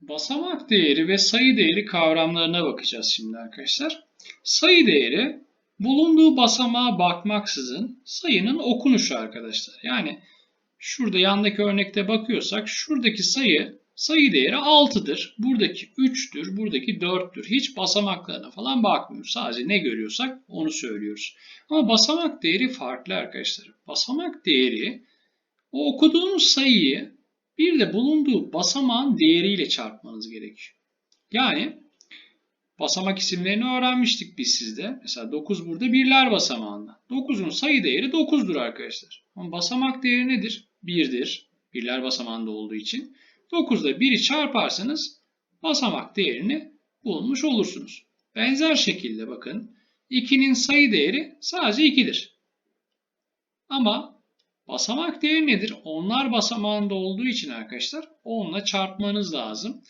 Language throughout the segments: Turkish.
Basamak değeri ve sayı değeri kavramlarına bakacağız şimdi arkadaşlar. Sayı değeri bulunduğu basamağa bakmaksızın sayının okunuşu arkadaşlar. Yani şurada yandaki örnekte bakıyorsak şuradaki sayı sayı değeri 6'dır. Buradaki 3'tür, buradaki 4'tür. Hiç basamaklarına falan bakmıyoruz. Sadece ne görüyorsak onu söylüyoruz. Ama basamak değeri farklı arkadaşlar. Basamak değeri o okuduğunuz sayıyı bir de bulunduğu basamağın değeriyle çarpmanız gerekiyor. Yani basamak isimlerini öğrenmiştik biz sizde. Mesela 9 burada birler basamağında. 9'un sayı değeri 9'dur arkadaşlar. Ama basamak değeri nedir? 1'dir. Birler basamağında olduğu için. 9'da 1'i çarparsanız basamak değerini bulmuş olursunuz. Benzer şekilde bakın 2'nin sayı değeri sadece 2'dir. Ama basamak değeri nedir? Onlar basamağında olduğu için arkadaşlar 10 ile çarpmanız lazım.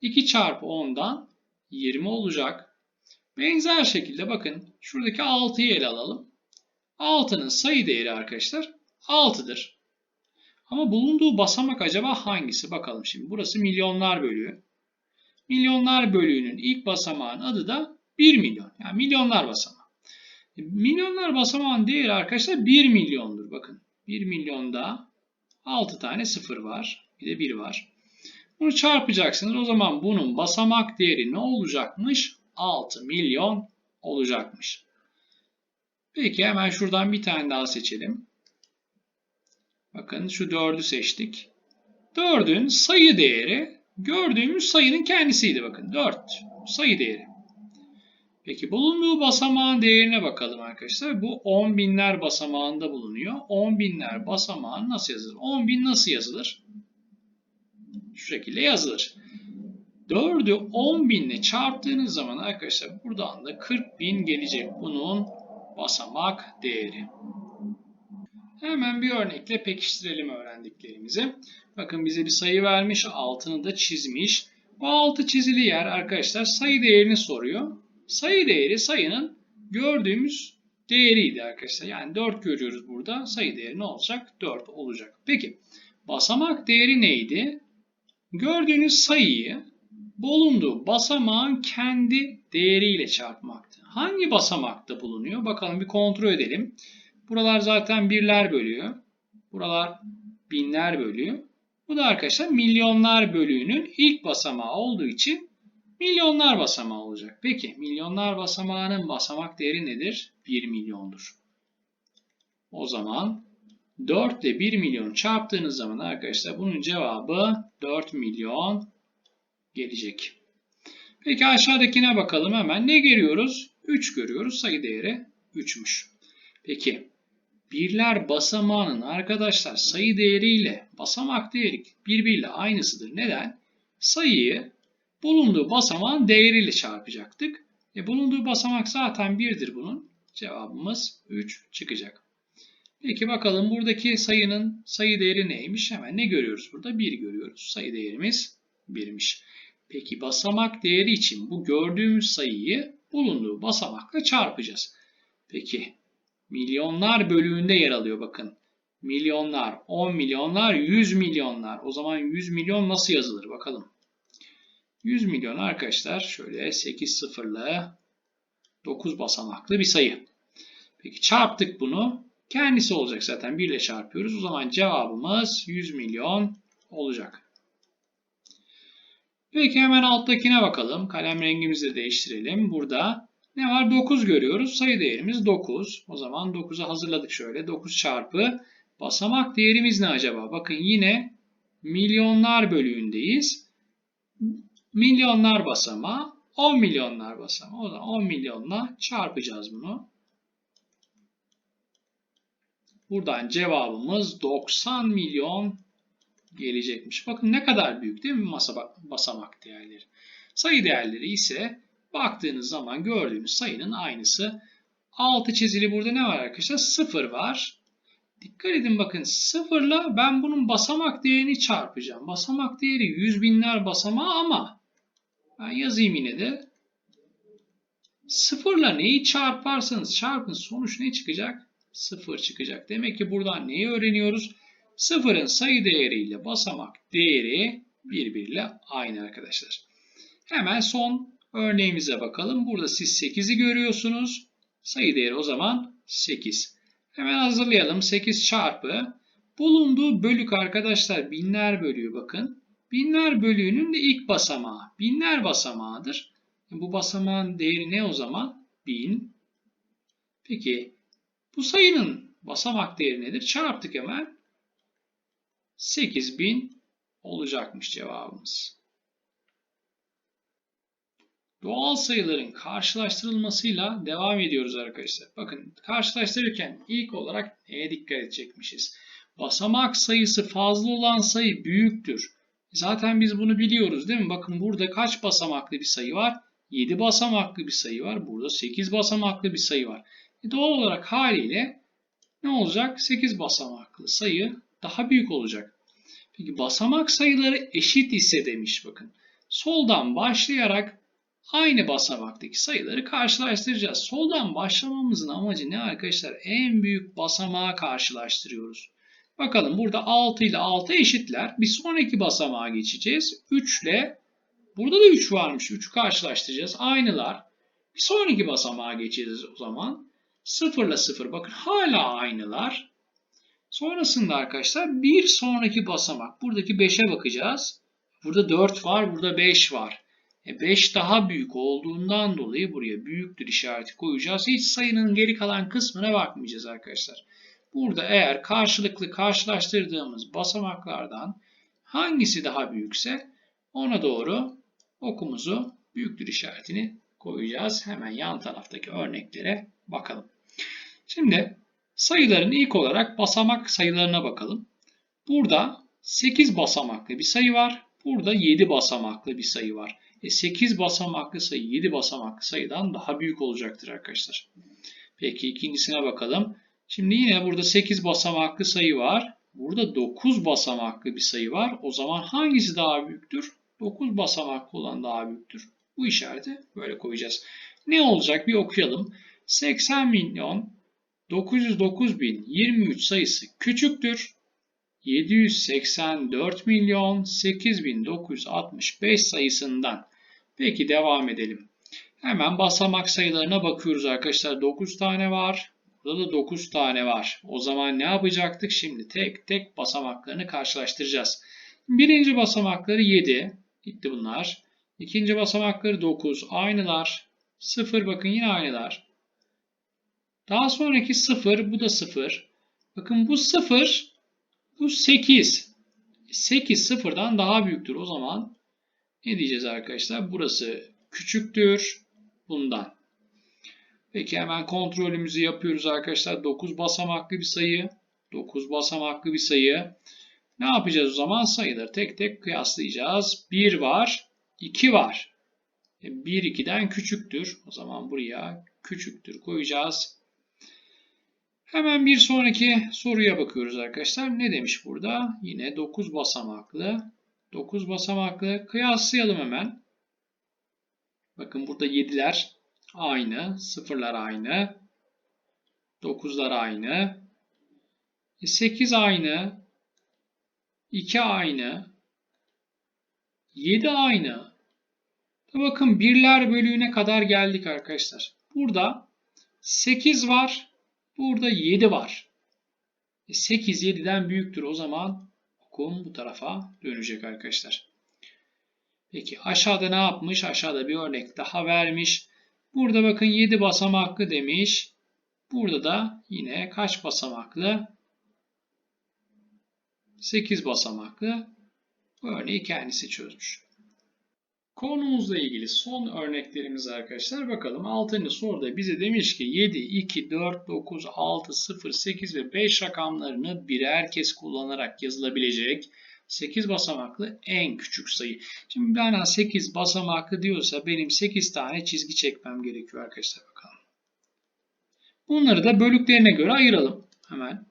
2 çarpı 10'dan 20 olacak. Benzer şekilde bakın şuradaki 6'yı ele alalım. 6'nın sayı değeri arkadaşlar 6'dır. Ama bulunduğu basamak acaba hangisi? Bakalım şimdi. Burası milyonlar bölüğü. Milyonlar bölüğünün ilk basamağın adı da 1 milyon. Yani milyonlar basamağı. E, Milyonlar basamağın değeri arkadaşlar 1 milyondur. Bakın 1 milyonda 6 tane sıfır var. Bir de 1 var. Bunu çarpacaksınız. O zaman bunun basamak değeri ne olacakmış? 6 milyon olacakmış. Peki hemen şuradan bir tane daha seçelim. Bakın şu 4'ü seçtik. 4'ün sayı değeri gördüğümüz sayının kendisiydi bakın. 4 sayı değeri. Peki bulunduğu basamağın değerine bakalım arkadaşlar. Bu 10 binler basamağında bulunuyor. 10 binler basamağı nasıl yazılır? 10 bin nasıl yazılır? Şu şekilde yazılır. 4'ü 10 binle çarptığınız zaman arkadaşlar buradan da 40 bin gelecek bunun basamak değeri. Hemen bir örnekle pekiştirelim öğrendiklerimizi. Bakın bize bir sayı vermiş, altını da çizmiş. Bu altı çizili yer arkadaşlar sayı değerini soruyor. Sayı değeri sayının gördüğümüz değeriydi arkadaşlar. Yani 4 görüyoruz burada. Sayı değeri ne olacak? 4 olacak. Peki basamak değeri neydi? Gördüğünüz sayıyı bulunduğu basamağın kendi değeriyle çarpmaktı. Hangi basamakta bulunuyor? Bakalım bir kontrol edelim. Buralar zaten birler bölüyor. Buralar binler bölüyor. Bu da arkadaşlar milyonlar bölüğünün ilk basamağı olduğu için milyonlar basamağı olacak. Peki milyonlar basamağının basamak değeri nedir? 1 milyondur. O zaman 4 ile 1 milyon çarptığınız zaman arkadaşlar bunun cevabı 4 milyon gelecek. Peki aşağıdakine bakalım hemen. Ne görüyoruz? 3 görüyoruz. Sayı değeri 3'müş. Peki birler basamağının arkadaşlar sayı değeriyle basamak değeri birbiriyle aynısıdır. Neden? Sayıyı bulunduğu basamağın değeriyle çarpacaktık. E, bulunduğu basamak zaten 1'dir bunun. Cevabımız 3 çıkacak. Peki bakalım buradaki sayının sayı değeri neymiş? Hemen ne görüyoruz burada? 1 görüyoruz. Sayı değerimiz 1'miş. Peki basamak değeri için bu gördüğümüz sayıyı bulunduğu basamakla çarpacağız. Peki milyonlar bölüğünde yer alıyor bakın. Milyonlar, 10 milyonlar, 100 milyonlar. O zaman 100 milyon nasıl yazılır bakalım. 100 milyon arkadaşlar şöyle 8 sıfırlı 9 basamaklı bir sayı. Peki çarptık bunu. Kendisi olacak zaten 1 ile çarpıyoruz. O zaman cevabımız 100 milyon olacak. Peki hemen alttakine bakalım. Kalem rengimizi de değiştirelim. Burada ne var? 9 görüyoruz. Sayı değerimiz 9. O zaman 9'u hazırladık şöyle. 9 çarpı basamak değerimiz ne acaba? Bakın yine milyonlar bölüğündeyiz. Milyonlar basamağı 10 milyonlar basamağı. O zaman 10 milyonla çarpacağız bunu. Buradan cevabımız 90 milyon gelecekmiş. Bakın ne kadar büyük değil mi masa basamak değerleri. Sayı değerleri ise baktığınız zaman gördüğünüz sayının aynısı. Altı çizili burada ne var arkadaşlar? 0 var. Dikkat edin bakın sıfırla ben bunun basamak değerini çarpacağım. Basamak değeri yüz binler basamağı ama ben yazayım yine de. Sıfırla neyi çarparsanız çarpın sonuç ne çıkacak? Sıfır çıkacak. Demek ki buradan neyi öğreniyoruz? Sıfırın sayı değeriyle basamak değeri birbiriyle aynı arkadaşlar. Hemen son örneğimize bakalım. Burada siz 8'i görüyorsunuz. Sayı değeri o zaman 8. Hemen hazırlayalım. 8 çarpı bulunduğu bölük arkadaşlar binler bölüğü bakın. Binler bölüğünün de ilk basamağı binler basamağıdır. Bu basamağın değeri ne o zaman? 1000. Peki bu sayının basamak değeri nedir? Çarptık hemen. 8000 olacakmış cevabımız. Doğal sayıların karşılaştırılmasıyla devam ediyoruz arkadaşlar. Bakın karşılaştırırken ilk olarak neye dikkat edecekmişiz? Basamak sayısı fazla olan sayı büyüktür. Zaten biz bunu biliyoruz değil mi? Bakın burada kaç basamaklı bir sayı var? 7 basamaklı bir sayı var. Burada 8 basamaklı bir sayı var. E doğal olarak haliyle ne olacak? 8 basamaklı sayı daha büyük olacak. Peki basamak sayıları eşit ise demiş bakın. Soldan başlayarak aynı basamaktaki sayıları karşılaştıracağız. Soldan başlamamızın amacı ne arkadaşlar? En büyük basamağı karşılaştırıyoruz. Bakalım burada 6 ile 6 eşitler. Bir sonraki basamağa geçeceğiz. 3 ile burada da 3 varmış. 3'ü karşılaştıracağız. Aynılar. Bir sonraki basamağa geçeceğiz o zaman. 0 ile 0 bakın hala aynılar. Sonrasında arkadaşlar bir sonraki basamak. Buradaki 5'e bakacağız. Burada 4 var, burada 5 var. E 5 daha büyük olduğundan dolayı buraya büyüktür işareti koyacağız. Hiç sayının geri kalan kısmına bakmayacağız arkadaşlar. Burada eğer karşılıklı karşılaştırdığımız basamaklardan hangisi daha büyükse ona doğru okumuzu büyüktür işaretini koyacağız. Hemen yan taraftaki örneklere bakalım. Şimdi sayıların ilk olarak basamak sayılarına bakalım. Burada 8 basamaklı bir sayı var. Burada 7 basamaklı bir sayı var. E 8 basamaklı sayı 7 basamaklı sayıdan daha büyük olacaktır arkadaşlar. Peki ikincisine bakalım. Şimdi yine burada 8 basamaklı sayı var. Burada 9 basamaklı bir sayı var. O zaman hangisi daha büyüktür? 9 basamaklı olan daha büyüktür. Bu işareti böyle koyacağız. Ne olacak bir okuyalım. 80 milyon 909 bin 23 sayısı küçüktür. 784 milyon 8965 sayısından. Peki devam edelim. Hemen basamak sayılarına bakıyoruz arkadaşlar. 9 tane var. Da 9 tane var. O zaman ne yapacaktık? Şimdi tek tek basamaklarını karşılaştıracağız. Birinci basamakları 7. Gitti bunlar. İkinci basamakları 9. Aynılar. 0 bakın yine aynılar. Daha sonraki 0 bu da 0. Bakın bu 0 bu 8. 8 sıfırdan daha büyüktür. O zaman ne diyeceğiz arkadaşlar? Burası küçüktür bundan. Peki hemen kontrolümüzü yapıyoruz arkadaşlar. 9 basamaklı bir sayı. 9 basamaklı bir sayı. Ne yapacağız o zaman? Sayıları tek tek kıyaslayacağız. 1 var. 2 var. 1 e, 2'den küçüktür. O zaman buraya küçüktür koyacağız. Hemen bir sonraki soruya bakıyoruz arkadaşlar. Ne demiş burada? Yine 9 basamaklı. 9 basamaklı. Kıyaslayalım hemen. Bakın burada 7'ler aynı. Sıfırlar aynı. 9'lar aynı. 8 e, aynı. 2 aynı. 7 aynı. Bakın birler bölüğüne kadar geldik arkadaşlar. Burada 8 var. Burada 7 var. 8 e, 7'den büyüktür. O zaman okum bu tarafa dönecek arkadaşlar. Peki aşağıda ne yapmış? Aşağıda bir örnek daha vermiş. Burada bakın 7 basamaklı demiş. Burada da yine kaç basamaklı? 8 basamaklı. Örneği kendisi çözmüş. Konumuzla ilgili son örneklerimiz arkadaşlar bakalım. 6. soruda bize demiş ki 7, 2, 4, 9, 6, 0, 8 ve 5 rakamlarını birer kez kullanarak yazılabilecek 8 basamaklı en küçük sayı. Şimdi bana 8 basamaklı diyorsa benim 8 tane çizgi çekmem gerekiyor arkadaşlar bakalım. Bunları da bölüklerine göre ayıralım. Hemen.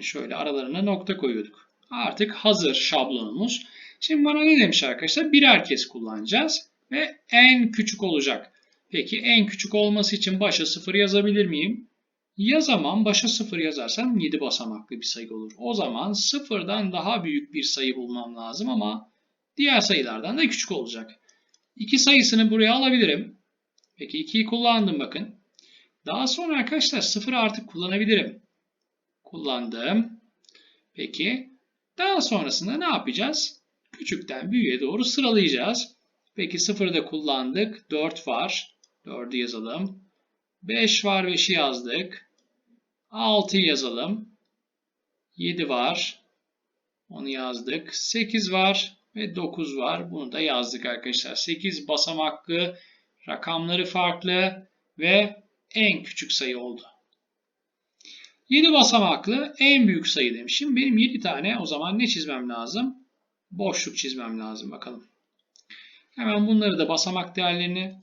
Şöyle aralarına nokta koyuyorduk. Artık hazır şablonumuz. Şimdi bana ne demiş arkadaşlar? Birer kez kullanacağız ve en küçük olacak. Peki en küçük olması için başa 0 yazabilir miyim? Yazamam. Başa 0 yazarsam 7 basamaklı bir sayı olur. O zaman 0'dan daha büyük bir sayı bulmam lazım ama Diğer sayılardan da küçük olacak. 2 sayısını buraya alabilirim. Peki 2'yi kullandım bakın. Daha sonra arkadaşlar 0'ı artık kullanabilirim. Kullandım. Peki daha sonrasında ne yapacağız? Küçükten büyüğe doğru sıralayacağız. Peki 0'ı da kullandık. 4 var. 4'ü yazalım. 5 var 5'i yazdık. 6'yı yazalım. 7 var. Onu yazdık. 8 var ve 9 var. Bunu da yazdık arkadaşlar. 8 basamaklı, rakamları farklı ve en küçük sayı oldu. 7 basamaklı en büyük sayı demiş. Şimdi benim 7 tane o zaman ne çizmem lazım? Boşluk çizmem lazım bakalım. Hemen bunları da basamak değerlerini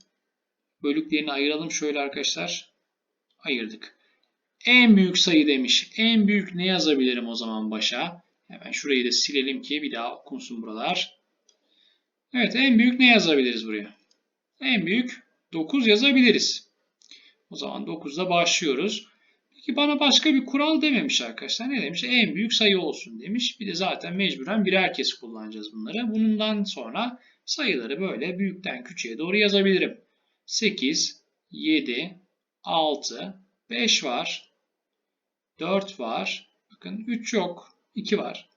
bölüklerini ayıralım şöyle arkadaşlar. Ayırdık. En büyük sayı demiş. En büyük ne yazabilirim o zaman başa? Hemen şurayı da silelim ki bir daha okunsun buralar. Evet en büyük ne yazabiliriz buraya? En büyük 9 yazabiliriz. O zaman 9'da başlıyoruz. Peki bana başka bir kural dememiş arkadaşlar. Ne demiş? En büyük sayı olsun demiş. Bir de zaten mecburen birer kez kullanacağız bunları. Bundan sonra sayıları böyle büyükten küçüğe doğru yazabilirim. 8, 7, 6, 5 var. 4 var. Bakın 3 yok. 2 var.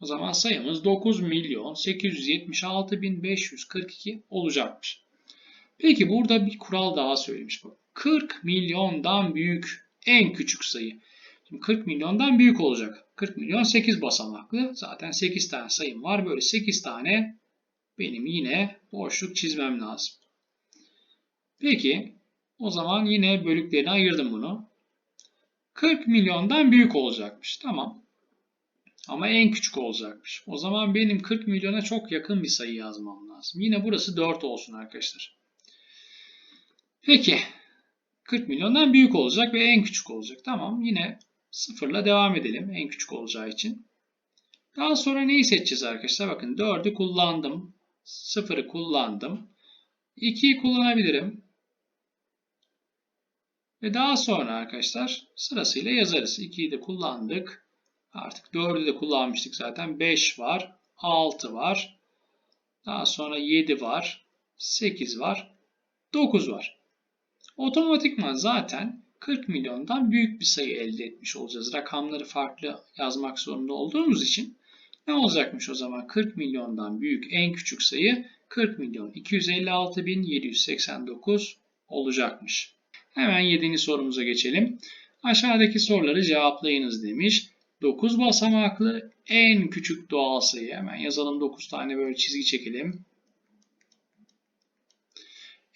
O zaman sayımız 9 milyon 876 bin 542 olacakmış. Peki burada bir kural daha söylemiş bu. 40 milyondan büyük en küçük sayı. Şimdi 40 milyondan büyük olacak. 40 milyon 8 basamaklı. Zaten 8 tane sayım var. Böyle 8 tane benim yine boşluk çizmem lazım. Peki o zaman yine bölüklerine ayırdım bunu. 40 milyondan büyük olacakmış. Tamam. Ama en küçük olacakmış. O zaman benim 40 milyona çok yakın bir sayı yazmam lazım. Yine burası 4 olsun arkadaşlar. Peki. 40 milyondan büyük olacak ve en küçük olacak. Tamam yine sıfırla devam edelim en küçük olacağı için. Daha sonra neyi seçeceğiz arkadaşlar? Bakın 4'ü kullandım. 0'ı kullandım. 2'yi kullanabilirim. Ve daha sonra arkadaşlar sırasıyla yazarız. 2'yi de kullandık. Artık 4'ü de kullanmıştık zaten. 5 var. 6 var. Daha sonra 7 var. 8 var. 9 var. Otomatikman zaten 40 milyondan büyük bir sayı elde etmiş olacağız. Rakamları farklı yazmak zorunda olduğumuz için ne olacakmış o zaman? 40 milyondan büyük en küçük sayı 40 milyon 256 bin 789 olacakmış. Hemen 7. sorumuza geçelim. Aşağıdaki soruları cevaplayınız demiş. 9 basamaklı en küçük doğal sayı. Hemen yazalım 9 tane böyle çizgi çekelim.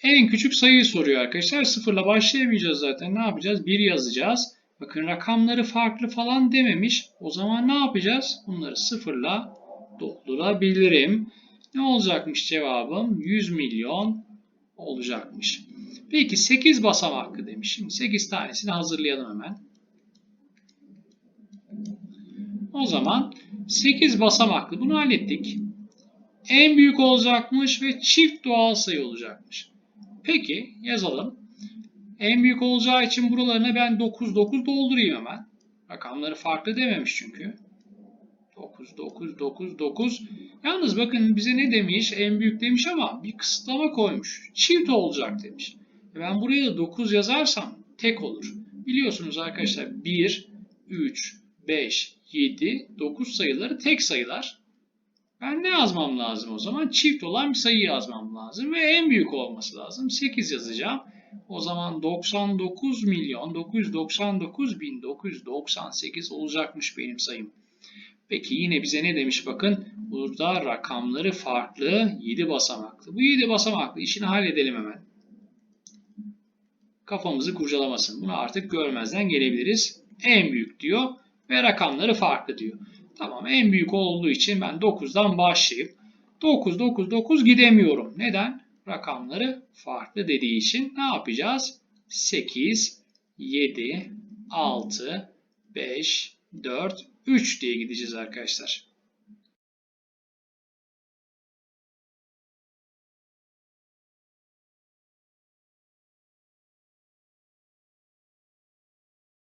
En küçük sayıyı soruyor arkadaşlar. Sıfırla başlayamayacağız zaten. Ne yapacağız? 1 yazacağız. Bakın rakamları farklı falan dememiş. O zaman ne yapacağız? Bunları sıfırla doldurabilirim. Ne olacakmış cevabım? 100 milyon olacakmış. Peki 8 basamaklı demiş. Şimdi 8 tanesini hazırlayalım hemen. O zaman 8 basamaklı bunu hallettik. En büyük olacakmış ve çift doğal sayı olacakmış. Peki yazalım. En büyük olacağı için buralarına ben 9 9 doldurayım hemen. Rakamları farklı dememiş çünkü. 9 9 9 9. Yalnız bakın bize ne demiş? En büyük demiş ama bir kısıtlama koymuş. Çift olacak demiş. E ben buraya da 9 yazarsam tek olur. Biliyorsunuz arkadaşlar 1, 3, 5, 7, 9 sayıları tek sayılar. Ben ne yazmam lazım o zaman? Çift olan bir sayı yazmam lazım ve en büyük olması lazım. 8 yazacağım. O zaman 99 milyon 999 bin 998 olacakmış benim sayım. Peki yine bize ne demiş bakın. Burada rakamları farklı 7 basamaklı. Bu 7 basamaklı işini halledelim hemen. Kafamızı kurcalamasın. Bunu artık görmezden gelebiliriz. En büyük diyor ve rakamları farklı diyor. Tamam en büyük olduğu için ben 9'dan başlayıp 9 9 9 gidemiyorum. Neden? Rakamları farklı dediği için ne yapacağız? 8 7 6 5 4 3 diye gideceğiz arkadaşlar.